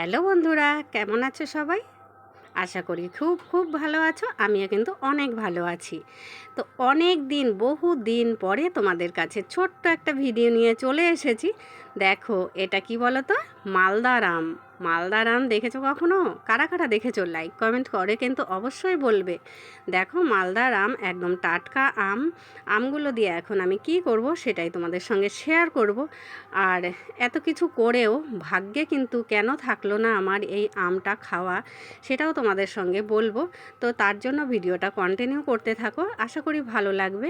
Hello বন্ধুরা, কেমন আছো সবাই? আশা করি খুব খুব ভালো আছো, আমিও কিন্তু অনেক ভালো আছি। তো অনেক দিন, বহু দিন পরে তোমাদের কাছে ছোট্ট একটা ভিডিও নিয়ে চলে এসেছি। দেখো, এটা কি বলো তো মালদার আম মালদার আম দেখেছ কখনো? কারা কারা দেখেছ? লাইক কমেন্ট করে কিন্তু অবশ্যই বলবে। দেখো মালদার আম একদম টাটকা আম। আমগুলো দিয়ে এখন আমি কি করব সেটাই তোমাদের সঙ্গে শেয়ার করব। আর এত কিছু করেও ভাগ্যে কিন্তু কেন থাকল না আমার এই আমটা খাওয়া সেটাও তোমাদের সঙ্গে বলব। তো তার জন্য ভিডিওটা কন্টিনিউ করতে থাকো। আশা করি ভালো লাগবে।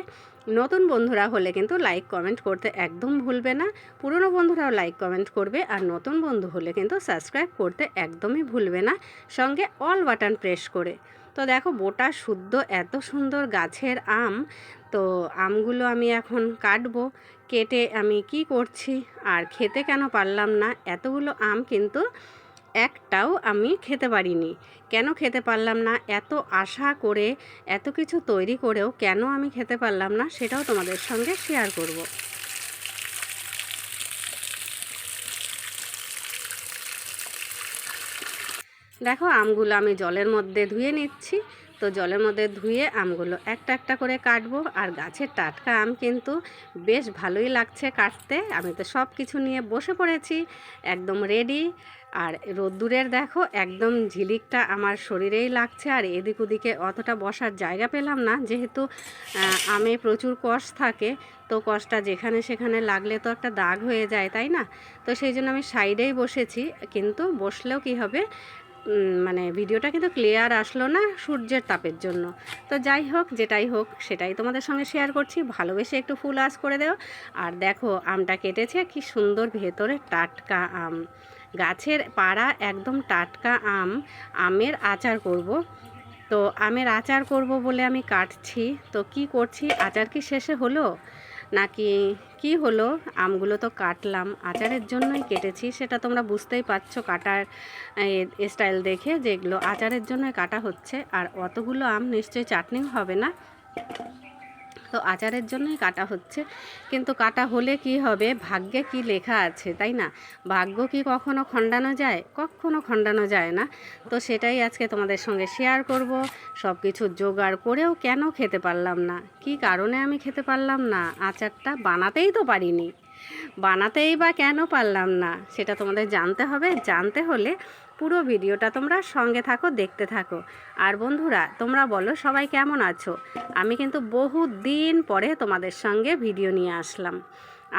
নতুন বন্ধুরা হলে কিন্তু লাইক কমেন্ট করতে একদম ভুলবে না। পুরনো বন্ধুরাও লাইক কমেন্ট করবে। আর নতুন বন্ধু হলে কিন্তু সাবস্ক্রাইব করতে একদমই ভুলবে না, সঙ্গে অল বাটন প্রেস করে। তো দেখো, বোটা শুদ্ধ, এত সুন্দর গাছের আম। তো আমগুলো আমি এখন কাটবো, কেটে আমি কি করছি? আর খেতে কেন পারলাম না? এতগুলো আম কিন্তু একটাও আমি খেতে পারিনি। কেন খেতে পারলাম না? এত আশা করে, এত কিছু তৈরি করেও কেন আমি খেতে পারলাম না? সেটাও তোমাদের সঙ্গে শেয়ার করব। দেখো আমগুলো আমি জলের মধ্যে ধুয়ে নিচ্ছি। তো জলের মধ্যে ধুয়ে আমগুলো একটা একটা করে কাটবো। আর গাছের টাটকা আম কিন্তু বেশ ভালোই লাগছে কাটতে। আমি তো সব কিছু নিয়ে বসে পড়েছি, একদম রেডি আর রোদ্দুরের দেখো একদম ঝিলিকটা আমার শরীরেই লাগছে। আর এদিক ওদিকে অতটা বসার জায়গা পেলাম না। যেহেতু আমে প্রচুর কষ থাকে, তো কষটা যেখানে সেখানে লাগলে তো একটা দাগ হয়ে যায়, তাই না? তো সেই জন্য আমি সাইডেই বসেছি। কিন্তু বসলেও কি হবে? মানে ভিডিওটা কিন্তু ক্লিয়ার আসলো না সূর্যের তাপের জন্য। তো যাই হোক, যেটাই হোক, সেটাই তোমাদের সঙ্গে শেয়ার করছি। ভালোবেসে একটু ফুল আস করে দেও। আর দেখো, আমটা কেটেছে, কি সুন্দর ভেতরে টাটকা আম। গাছের পাড়া একদম টাটকা আম। আমের আচার করব। তো আমের আচার করব বলে আমি কাটছি। তো কি করছি? আচার কি শেষে হলো? নাকি কি হলো? আমগুলো তো কাটলাম। আচারের জন্যই কেটেছি, সেটা তোমরা বুঝতেই পারছ কাটার স্টাইল দেখে যেগুলো আচারের জন্যই কাটা হচ্ছে। আর অতগুলো আম নিশ্চয়ই চাটনি হবে না? তো আচারের জন্যই কাটা হচ্ছে। কিন্তু কাটা হলে কি হবে? ভাগ্যে কি লেখা আছে, তাই না? ভাগ্য কি কখনো খণ্ডানো যায়? কখনো খণ্ডানো যায় না। তো সেটাই আজকে তোমাদের সঙ্গে শেয়ার করব। সব কিছু জোগাড় করেও কেন খেতে পারলাম না? কি কারণে আমি খেতে পারলাম না? আচারটা বানাতেই তো পারিনি। বানাতেই বা কেন পারলাম না? সেটা তোমাদের জানতে হবে। জানতে হলে পুরো ভিডিওটা তোমরা সঙ্গে থাকো, দেখতে থাকো। আর বন্ধুরা, তোমরা বলো সবাই কেমন আছো? আমি কিন্তু বহু দিন পরে তোমাদের সঙ্গে ভিডিও নিয়ে আসলাম।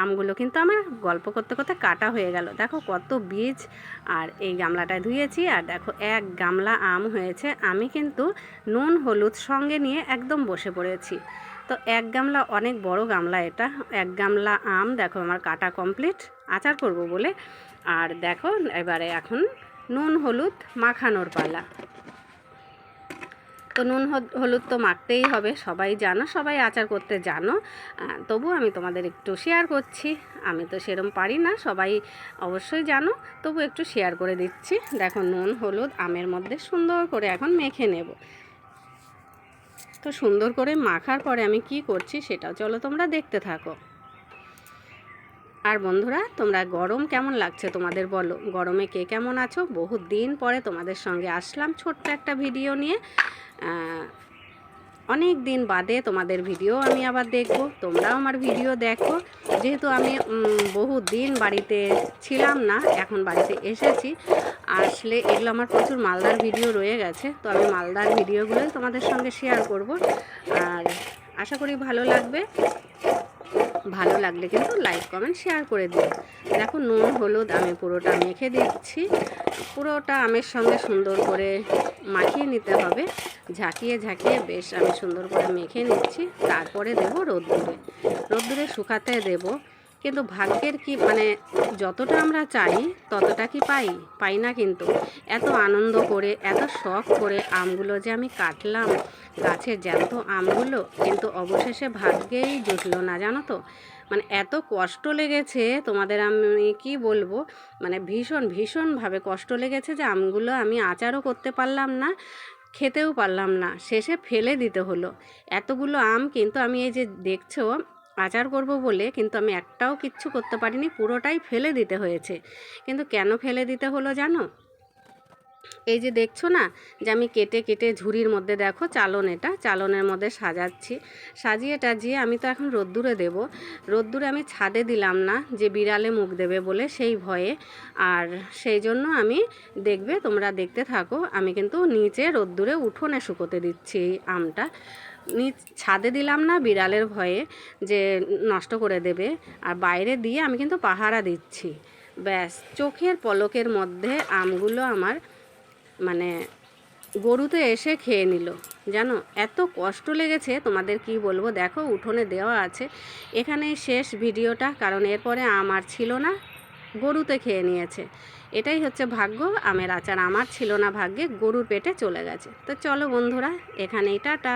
আমগুলো কিন্তু আমার গল্প করতে করতে কাটা হয়ে গেল। দেখো কত বীজ, আর এই গামলাটায় ধুয়েছি, আর দেখো এক গামলা আম হয়েছে। আমি কিন্তু নুন, হলুদ সঙ্গে নিয়ে একদম বসে পড়েছি। তো এক গামলা অনেক বড় গামলা এটা। এক গামলা আম, দেখো আমার কাটা কমপ্লিট আচার করব বলে। আর দেখো, এবারে এখন নুন, হলুদ মাখানোর পালা। তো নুন হলুদ তো মাখতেই হবে, সবাই জানো, সবাই আচার করতে জানো। তবু আমি তোমাদের একটু শেয়ার করছি। আমি তো সেরম পারি না, সবাই অবশ্যই জানো, তবু একটু শেয়ার করে দিচ্ছি। দেখো নুন, হলুদ, আমের মধ্যে সুন্দর করে এখন মেখে নেব। তো সুন্দর করে মাখার পরে আমি কি করছি সেটাও চলো তোমরা দেখতে থাকো। আর বন্ধুরা, তোমরা গরম কেমন লাগছে তোমাদের বলো? গরমে কে কেমন আছো? বহু দিন পরে তোমাদের সঙ্গে আসলাম ছোট্ট একটা ভিডিও নিয়ে। অনেক দিন বাদে তোমাদের ভিডিও আমি আবার দেখব, তোমরাও আমার ভিডিও দেখো। যেহেতু আমি বহু দিন বাড়িতে ছিলাম না, এখন বাড়িতে এসেছি। আসলে এগুলো আমার প্রচুর মালদার ভিডিও রয়ে গেছে, তো আমি মালদার ভিডিওগুলোই তোমাদের সঙ্গে শেয়ার করব। আর আশা করি ভালো লাগবে। ভালো লাগলে কিন্তু লাইক কমেন্ট শেয়ার করে দিন দেখো নুন, হলুদ, আমি পুরোটা মেখে দিচ্ছি। পুরোটা আমের সঙ্গে সুন্দর করে মাখিয়ে নিতে হবে। ঝাঁকিয়ে ঝাঁকিয়ে বেশ আমি সুন্দর করে মেখে নিচ্ছি। তারপরে দেব রোদ্দুরে। রোদ্দুরে শুকাতে দেব। কিন্তু ভাগ্যের কি মানে যতটা আমরা চাই, ততটা কি পাই? পাই না কিন্তু। এত আনন্দ করে, এত শখ করে আমগুলো যে আমি কাটলাম, গাছের জ্যান্ত আমগুলো, কিন্তু অবশেষে ভাগ্যেই জুটলো না, জানো তো? মানে এত কষ্ট লেগেছে, তোমাদের আমি কি বলব? মানে ভীষণ, ভীষণভাবে কষ্ট লেগেছে যে আমগুলো আমি আচারও করতে পারলাম না, খেতেও পারলাম না। শেষে ফেলে দিতে হলো। এতগুলো আম কিন্তু আমি এই যে দেখছ আচার করব বলে কিন্তু আমি একটাও কিচ্ছু করতে পারিনি, পুরোটাই ফেলে দিতে হয়েছে। কিন্তু কেন ফেলে দিতে হলো জানো? এই যে দেখছ না যে আমি কেটে কেটে ঝুড়ির মধ্যে দেখো চালন এটা, চালনের মধ্যে সাজাচ্ছি। সাজিয়ে টাজিয়ে আমি তো এখন রোদ্দুরে দেব। রোদ্দুরে আমি ছাদে দিলাম না যে বিড়ালে মুখ দেবে বলে সেই ভয়ে। আর সেই জন্য আমি দেখবে তোমরা দেখতে থাকো, আমি কিন্তু নিচে রোদ্দুরে উঠোনে শুকোতে দিচ্ছি এই আমটা। নিচ ছাদে দিলাম না বিড়ালের ভয়ে যে নষ্ট করে দেবে। আর বাইরে দিয়ে আমি কিন্তু পাহারা দিচ্ছি। ব্যাস, চোখের পলকের মধ্যে আমগুলো আমার মানে গরু তো এসে খেয়ে নিল। জানো? এত কষ্ট লেগেছে তোমাদের কি বলব? দেখো, উঠোনে দেওয়া আছে। এখানে শেষ ভিডিওটা, কারণ এরপরে আমার ছিল না, গরুতে খেয়ে নিয়েছে। এটাই হচ্ছে ভাগ্য, আমের আচার আমার ছিল না ভাগ্যে, গরুর পেটে চলে গেছে। তো চলো বন্ধুরা, এখানেই টাটা।